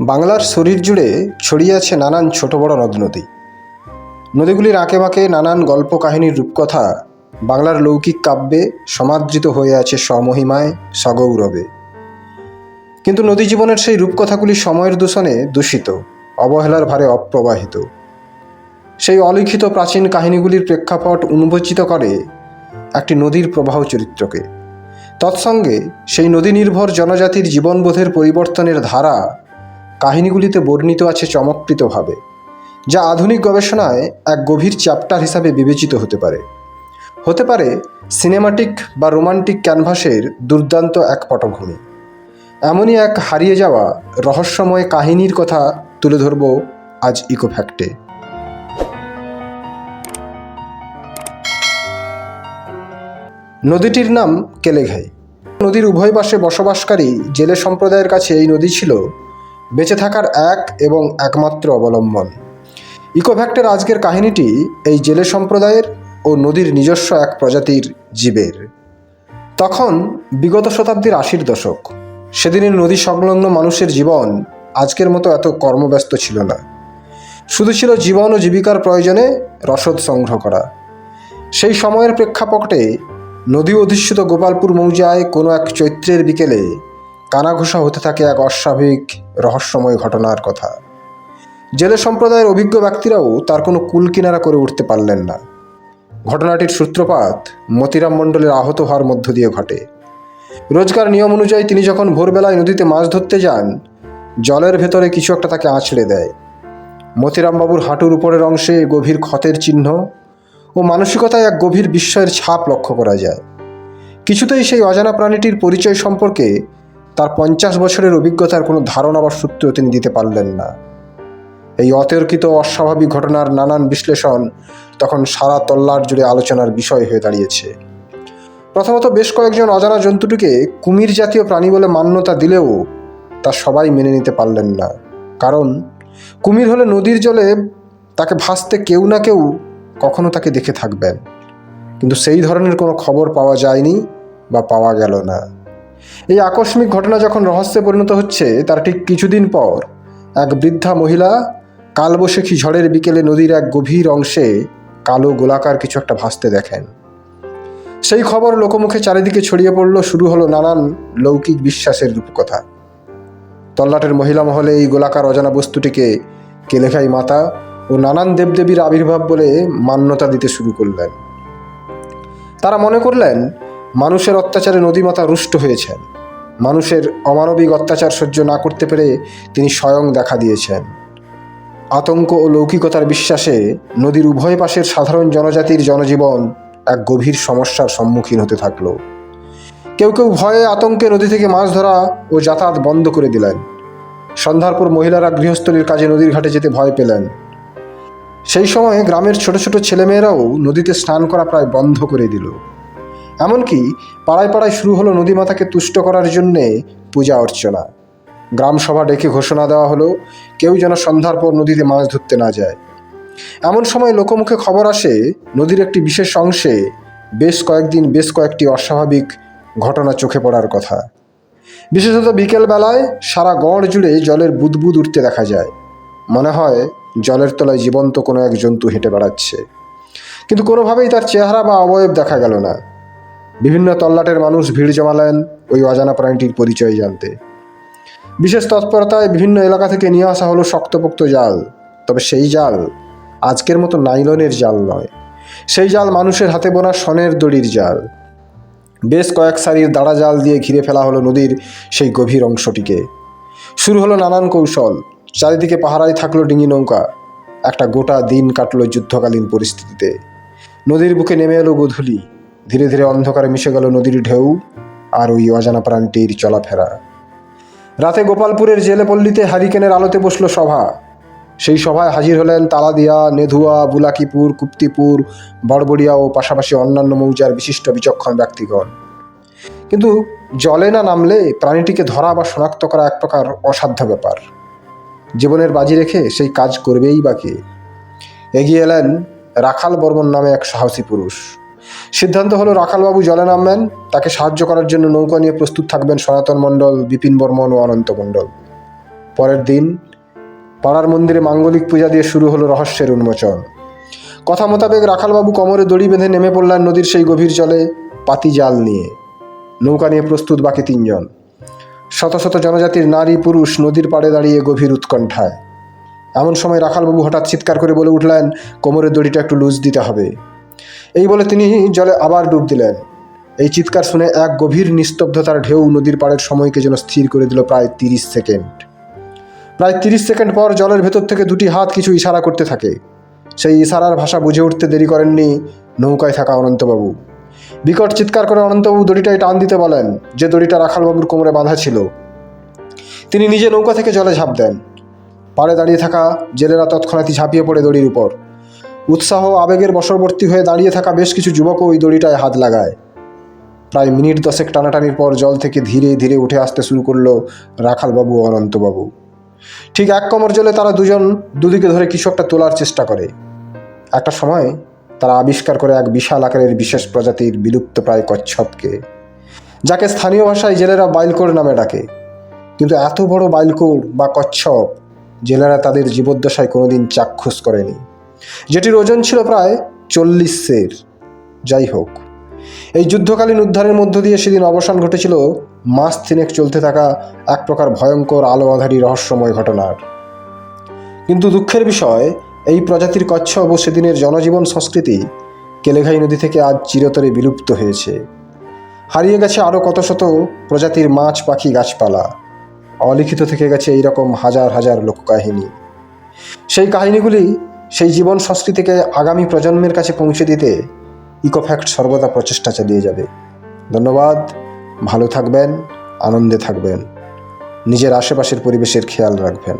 বাংলার শরীর জুড়ে ছড়িয়ে আছে নানান ছোট বড় নদ নদী নদীগুলির আঁকে বাঁকে নানান গল্প কাহিনীর রূপকথা বাংলার লৌকিক কাব্যে সমাদৃত হয়ে আছে স্বমহিমায় সগৌরবে কিন্তু নদী জীবনের সেই রূপকথাগুলি সময়ের দূষণে দূষিত, অবহেলার ভারে অপ্রবাহিত। সেই অলিখিত প্রাচীন কাহিনীগুলির প্রেক্ষাপট উন্মোচিত করে একটি নদীর প্রবাহ চরিত্রকে। তৎসঙ্গে সেই নদী নির্ভর জনজাতির জীবনবোধের পরিবর্তনের ধারা কাহিনীগুলিতে বর্ণিত আছে চমৎকৃতভাবে যা আধুনিক গবেষণায় এক গভীর চ্যাপ্টার হিসাবে বিবেচিত হতে পারে। হতে পারে সিনেমাটিক বা রোমান্টিক ক্যানভাসের দুর্দান্ত এক পটভূমি। এমনই এক হারিয়ে যাওয়া রহস্যময় কাহিনীর কথা তুলে ধরব আজ ইকোফ্যাক্টে। নদীটির নাম কেলেঘাই। নদীর উভয় পাশে বসবাসকারী জেলে সম্প্রদায়ের কাছে এই নদী ছিল বেঁচে থাকার এক এবং একমাত্র অবলম্বন। ইকোভ্যাক্টের আজকের কাহিনীটি এই জেলে সম্প্রদায়ের ও নদীর নিজস্ব এক প্রজাতির জীবের। তখন বিগত শতাব্দীর আশির দশক। সেদিনের নদী সংলগ্ন মানুষের জীবন আজকের মতো এত কর্মব্যস্ত ছিল না। শুধু ছিল জীবন ও জীবিকার প্রয়োজনে রসদ সংগ্রহ করা। সেই সময়ের প্রেক্ষাপটে নদী অধিষ্ঠিত গোপালপুর মৌজায় কোনো এক চৈত্রের বিকেলে কানাঘোষা হতে থাকে এক অস্বাভাবিক রহস্যময় ঘটনার কথা। জেলে সম্প্রদায়ের অভিজ্ঞ ব্যক্তিরাও তার কোনো কুল কিনারা করে উঠতে পারলেন না। ঘটনাটির সূত্রপাত মতিরাম মণ্ডলের আহত হওয়ার মধ্য দিয়ে ঘটে। রোজকার নিয়ম অনুযায়ী তিনি যখন ভোরবেলায় নদীতে মাছ ধরতে যান, জলের ভেতরে কিছু একটা তাকে আঁচড়ে দেয়। মতিরামবাবুর হাঁটুর উপরের অংশে গভীর ক্ষতের চিহ্ন ও মানসিকতায় এক গভীর বিস্ময়ের ছাপ লক্ষ্য করা যায়। কিছুতেই সেই অজানা প্রাণীটির পরিচয় সম্পর্কে তার পঞ্চাশ বছরের অভিজ্ঞতার কোনো ধারণা বা সূত্র তিনি দিতে পারলেন না। এই অতর্কিত অস্বাভাবিক ঘটনার নানান বিশ্লেষণ তখন সারা তল্লাট জুড়ে আলোচনার বিষয় হয়ে দাঁড়িয়েছে। প্রথমত বেশ কয়েকজন অজানা জন্তুটিকে কুমির জাতীয় প্রাণী বলে মান্যতা দিলেও তা সবাই মেনে নিতে পারলেন না। কারণ কুমির হলে নদীর জলে তাকে ভাসতে কেউ না কেউ কখনো তাকে দেখে থাকবেন। কিন্তু সেই ধরনের কোনো খবর পাওয়া যায়নি বা পাওয়া গেল না। এই আকস্মিক ঘটনা যখন রহস্যে পরিণত হচ্ছে, তার ঠিক কিছুদিন পর এক বৃদ্ধা মহিলা কালবৈশাখী ঝড়ের বিকেলে নদীর এক গভীর অংশে কালো গোলাকার কিছু একটা ভাসতে দেখেন। সেই খবর লোকমুখে চারিদিকে ছড়িয়ে পড়ল, শুরু হলো নানান লৌকিক বিশ্বাসের রূপকথা। তল্লাটের মহিলা মহলে এই গোলাকার অজানা বস্তুটিকে কেলেখাই মাতা ও নানান দেবদেবীর আবির্ভাব বলে মান্যতা দিতে শুরু করলেন। তারা মনে করলেন মানুষের অত্যাচারে নদীমাতা রুষ্ট হয়েছেন। মানুষের অমানবিক অত্যাচার সহ্য না করতে পেরে তিনি স্বয়ং দেখা দিয়েছেন। আতঙ্ক ও লৌকিকতার বিশ্বাসে নদীর উভয় পাশের সাধারণ জনজাতির জনজীবন এক গভীর সমস্যার সম্মুখীন হতে থাকল। কেউ কেউ ভয়ে আতঙ্কে নদী থেকে মাছ ধরা ও যাতায়াত বন্ধ করে দিলেন। সন্ধ্যার পর মহিলারা গৃহস্থলীর কাজে নদীর ঘাটে যেতে ভয় পেলেন। সেই সময় গ্রামের ছোট ছোট ছেলেমেয়েরাও নদীতে স্নান করা প্রায় বন্ধ করে দিল। এমনকি পাড়ায় পাড়ায় শুরু হলো নদীমাতাকে তুষ্ট করার জন্যে পূজা অর্চনা। গ্রাম সভা ডেকে ঘোষণা দেওয়া হলো, কেউ যেন সন্ধ্যার পর নদীতে মাছ ধরতে না যায়। এমন সময় লোকমুখে খবর আসে, নদীর একটি বিশেষ অংশে বেশ কয়েকদিন বেশ কয়েকটি অস্বাভাবিক ঘটনা চোখে পড়ার কথা। বিশেষত বিকেলবেলায় সারা গড় জুড়ে জলের বুদবুদ উঠতে দেখা যায়। মনে হয় জলের তলায় জীবন্ত কোনো এক জন্তু হেঁটে বেড়াচ্ছে। কিন্তু কোনোভাবেই তার চেহারা বা অবয়ব দেখা গেল না। বিভিন্ন তল্লাটের মানুষ ভিড় জমালেন ওই অজানা প্রাণীটির পরিচয় জানতে। বিশেষ তৎপরতায় বিভিন্ন এলাকা থেকে নিয়ে আসা হলো শক্তপোক্ত জাল। তবে সেই জাল আজকের মতো নাইলনের জাল নয়। সেই জাল মানুষের হাতে বোনা সনের দড়ির জাল। বেশ কয়েক সারির দাঁড়া জাল দিয়ে ঘিরে ফেলা হলো নদীর সেই গভীর অংশটিকে। শুরু হলো নানান কৌশল। চারিদিকে পাহারায় থাকল ডিঙি নৌকা। একটা গোটা দিন কাটলো যুদ্ধকালীন পরিস্থিতিতে। নদীর বুকে নেমে এলো গোধূলি। ধীরে ধীরে অন্ধকারে মিশে গেল নদীর ঢেউ আর ওই অজানা প্রাণটির চলাফেরা। রাতে গোপালপুরের জেলে পল্লীতে হারিকেনের আলোতে বসল সভা। সেই সভায় হাজির হলেন তালাদিয়া, নেধুয়া, বুলাকিপুর, কুপ্তিপুর, বড়বড়িয়া ও পাশাপাশি অন্যান্য মৌজার বিশিষ্ট বিচক্ষণ ব্যক্তিগণ। কিন্তু জলে না নামলে প্রাণীটিকে ধরা বা শনাক্ত করা এক প্রকার অসাধ্য ব্যাপার। জীবনের বাজি রেখে সেই কাজ করবেই বা কে? এগিয়ে এলেন রাখাল বর্মন নামে এক সাহসী পুরুষ। সিদ্ধান্ত হলো রাখালবাবু জলে নামবেন, তাকে সাহায্য করার জন্য নৌকা নিয়ে প্রস্তুত থাকবেন সনাতন মণ্ডল, বিপিন বর্মন ও অনন্ত মণ্ডল। পরের দিন পাড়ার মন্দিরে মাঙ্গলিক পূজা দিয়ে শুরু হলো রহস্যের উন্মোচন। কথা মোতাবেক রাখালবাবু কোমরে দড়ি বেঁধে নেমে পড়লেন নদীর সেই গভীর জলে পাতি জাল নিয়ে। নৌকা নিয়ে প্রস্তুত বাকি তিনজন। শত শত জনজাতির নারী, পুরুষ নদীর পাড়ে দাঁড়িয়ে গভীর উৎকণ্ঠায়। এমন সময় রাখালবাবু হঠাৎ চিৎকার করে বলে উঠলেন, কোমরের দড়িটা একটু লুজ দিতে হবে। এই বলে তিনি জলে আবার ডুব দিলেন। এই চিৎকার শুনে এক গভীর নিস্তব্ধতার ঢেউ নদীর পাড়ের সময়কে যেন স্থির করে দিল প্রায় তিরিশ সেকেন্ড। প্রায় তিরিশ সেকেন্ড পর জলের ভেতর থেকে দুটি হাত কিছু ইশারা করতে থাকে। সেই ইশারার ভাষা বুঝে উঠতে দেরি করেননি নৌকায় থাকা অনন্তবাবু। বিকট চিৎকার করে অনন্তবাবু দড়িটায় টান দিতে বলেন যে দড়িটা রাখালবাবুর কোমরে বাঁধা ছিল। তিনি নিজে নৌকা থেকে জলে ঝাঁপ দেন। পাড়ে দাঁড়িয়ে থাকা জেলেরা তৎক্ষণাৎই ঝাঁপিয়ে পড়ে দড়ির উপর। উৎসাহ আবেগের বশবর্তী হয়ে দাঁড়িয়ে থাকা বেশ কিছু যুবকও ওই দড়িটায় হাত লাগায়। প্রায় মিনিট দশেক টানাটানির পর জল থেকে ধীরে ধীরে উঠে আসতে শুরু করল রাখালবাবু ও অনন্তবাবু। ঠিক এক কমর জলে তারা দুজন দুদিকে ধরে কিছু একটা তোলার চেষ্টা করে। একটা সময় তারা আবিষ্কার করে এক বিশাল আকারের বিশেষ প্রজাতির বিলুপ্ত প্রায় কচ্ছপকে, যাকে স্থানীয় ভাষায় জেলেরা বাইলকোর নামে ডাকে। কিন্তু এত বড় বাইলকোর বা কচ্ছপ জেলেরা তাদের জীবদ্দশায় কোনোদিন চাক্ষুষ করেনি। যেটির ওজন ছিল প্রায় চল্লিশ সের। যাই হোক, এই যুদ্ধকালীন উদ্ধারের মধ্য দিয়ে সেদিন অবসান ঘটেছিল মাস তিনেক চলতে থাকা এক প্রকার ভয়ঙ্কর আলো আধারী রহস্যময় ঘটনার। কিন্তু দুঃখের বিষয়, এই প্রজাতির কচ্ছপ ও সেদিনের জনজীবন সংস্কৃতি কেলেঘাই নদী থেকে আজ চিরতরে বিলুপ্ত হয়েছে। হারিয়ে গেছে আরও কত শত প্রজাতির মাছ, পাখি, গাছপালা। অলিখিত থেকে গেছে এইরকম হাজার হাজার লোককাহিনী। সেই কাহিনীগুলি সেই জীবন সংস্কৃতিকে আগামী প্রজন্মের কাছে পৌঁছে দিতে ইকোফ্যাক্ট সর্বদা প্রচেষ্টা চালিয়ে যাবে। ধন্যবাদ, ভালো থাকবেন, আনন্দে থাকবেন, নিজের আশেপাশের পরিবেশের খেয়াল রাখবেন।